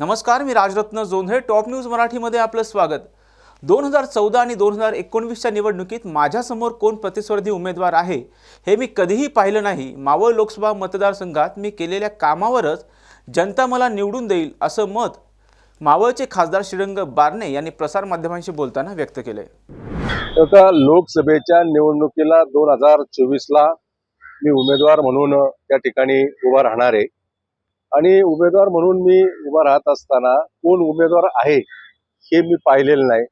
नमस्कार मी Rajratna Jondhale. Top news मराठीमध्ये आपलं स्वागत. दोन हजार चौदा आणि दोन हजार एकोणवीसच्या निवडणुकीत माझ्यासमोर कोण प्रतिस्पर्धी उमेदवार आहे हे मी कधीही पाहिलं नाही. मावळ लोकसभा मतदारसंघात मी केलेल्या कामावरच जनता मला निवडून देईल असं मत मावळचे खासदार श्रीरंग बारणे यांनी प्रसारमाध्यमांशी बोलताना व्यक्त केले आता लोकसभेच्या निवडणुकीला दोन हजार चोवीसला मी उमेदवार म्हणून त्या ठिकाणी उभा राहणार आहे. आणि उमेदवार म्हणून मी उभा राहत असताना कोण उमेदवार आहे हे मी पाहिलेलं नाही.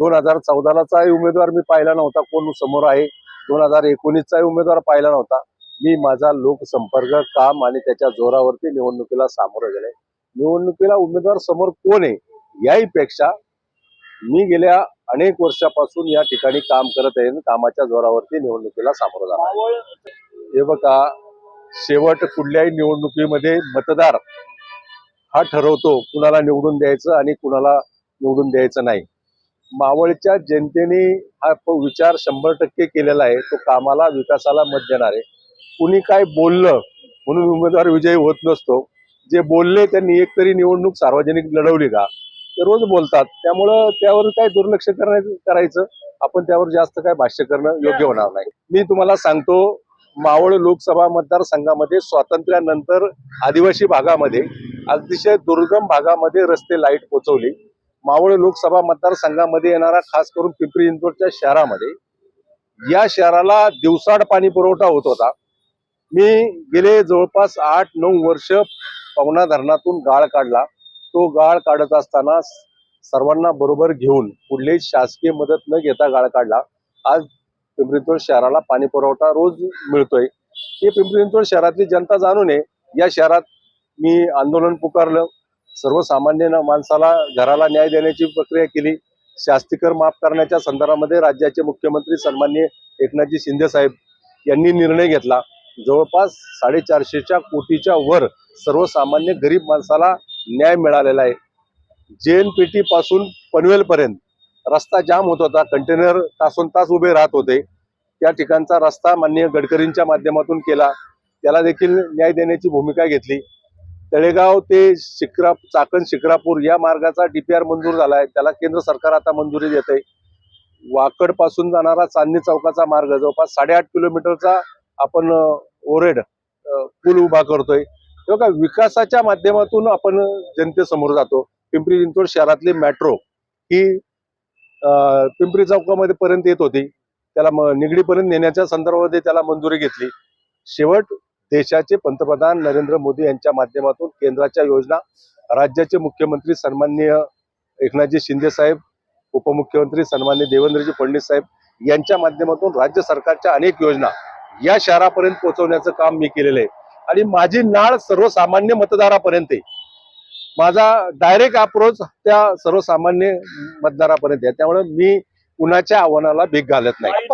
दोन हजार चौदालाचाही उमेदवार मी पाहिला नव्हता कोण समोर आहे. दोन हजार एकोणीसचाही उमेदवार पाहिला नव्हता. मी माझा लोकसंपर्क काम आणि त्याच्या जोरावरती निवडणुकीला सामोरं गेले. निवडणुकीला उमेदवार समोर कोण आहे याही पेक्षा मी गेल्या अनेक वर्षापासून या ठिकाणी काम करत आहे कामाच्या जोरावरती निवडणुकीला सामोरं जाणार हे बघा शेवट कुठल्याही निवडणुकीमध्ये मतदार हा ठरवतो कुणाला निवडून द्यायचं आणि कुणाला निवडून द्यायचं नाही. मावळच्या जनतेने हा विचार शंभर टक्के केलेला आहे. तो कामाला विकासाला मत देणार. आहे कुणी काय बोललं म्हणून उमेदवार विजयी होत नसतो. जे बोलले त्यांनी एकतरी निवडणूक सार्वजनिक लढवली का? ते रोज बोलतात. त्यामुळं त्यावर काय दुर्लक्ष करायचं? करायचं. आपण त्यावर जास्त काय भाष्य करणं योग्य होणार नाही. मी तुम्हाला सांगतो मावळ लोकसभा मतदारसंघामध्ये स्वातंत्र्यानंतर आदिवासी भागामध्ये अतिशय दुर्गम भागामध्ये रस्ते लाइट पोचवली. मावळ लोकसभा मतदारसंघामध्ये येणारा खास करून पिंपरी इंदोरच्या शहरामध्ये या शहराला दिवसाड पाणी पुरवठा होत होता. मी गेले जवळपास आठ नऊ वर्ष पवना धरणातून गाळ काढला. तो गाळ काढत असताना सर्वांना बरोबर घेऊन कुठलीही शासकीय मदत न घेता गाळ काढला. आज पिंपरी चिंचवड शहराला पाणी पुरवठा रोज मिळतोय. हे पिंपरी चिंचवड शहरातली जनता जाणू नये या शहरात मी आंदोलन पुकारलं. सर्वसामान्य माणसाला घराला न्याय देण्याची प्रक्रिया केली. शास्तीकर माफ करण्याच्या संदर्भामध्ये राज्याचे मुख्यमंत्री सन्मान्य एकनाथजी शिंदे साहेब यांनी निर्णय घेतला. जवळपास साडेचारशेच्या कोटीच्या वर सर्वसामान्य गरीब माणसाला न्याय मिळालेला आहे. जेएन पेटी पासून पनवेल पर्यंत रस्ता जाम होत होता. कंटेनर तासून तास उभे राहत होते. त्या ठिकाणचा रस्ता माननीय गडकरींच्या माध्यमातून केला. त्याला देखील न्याय देण्याची भूमिका घेतली. तळेगाव ते शिक्रा चाकण शिक्रापूर या मार्गाचा डीपीआर मंजूर झाला आहे त्याला केंद्र सरकार आता मंजुरी देत आहे वाकडपासून जाणारा चांदणी चौकाचा मार्ग जवळपास साडेआठ किलोमीटरचा आपण ओरेड पूल उभा करतोय. तेव्हा का विकासाच्या माध्यमातून आपण जनतेसमोर जातो. पिंपरी चिंचवड शहरातली मेट्रो ही पिंपरी चौकामध्ये पर्यंत येत होती. त्याला निगडीपर्यंत नेण्याच्या संदर्भामध्ये त्याला मंजुरी घेतली. शेवट देशाचे पंतप्रधान नरेंद्र मोदी यांच्या माध्यमातून केंद्राच्या योजना राज्याचे मुख्यमंत्री सन्माननीय एकनाथजी शिंदे साहेब उपमुख्यमंत्री सन्मान्य देवेंद्रजी फडणवीस साहेब यांच्या माध्यमातून राज्य सरकारच्या अनेक योजना या शहरापर्यंत पोहोचवण्याचं काम मी केलेलं आहे. आणि माझी नाळ सर्वसामान्य मतदारापर्यंत आहे. माझा डायरेक्ट अप्रोच त्या सर्वसामान्य मतदारापर्यंत आहे. त्यामुळे मी कुणाच्या आव्हानाला भीक घालत नाही.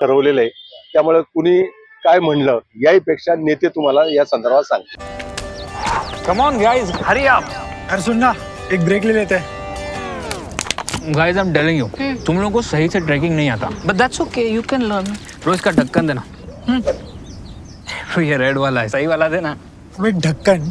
ठरवलेलं आहे. त्यामुळे कुणी काय म्हणलं याहीपेक्षा नेते तुम्हाला या संदर्भात सांगतील. कम ऑन गाइस हरी आप अरे सुन ना एक ब्रेक ले लेते. हैं guys I am telling you तुम लोगों को सही से ट्रैकिंग नहीं आता. But that's okay, you can learn. रोज का ढक्कन देना। ये रेड वाला है सही वाला देना। ढक्कन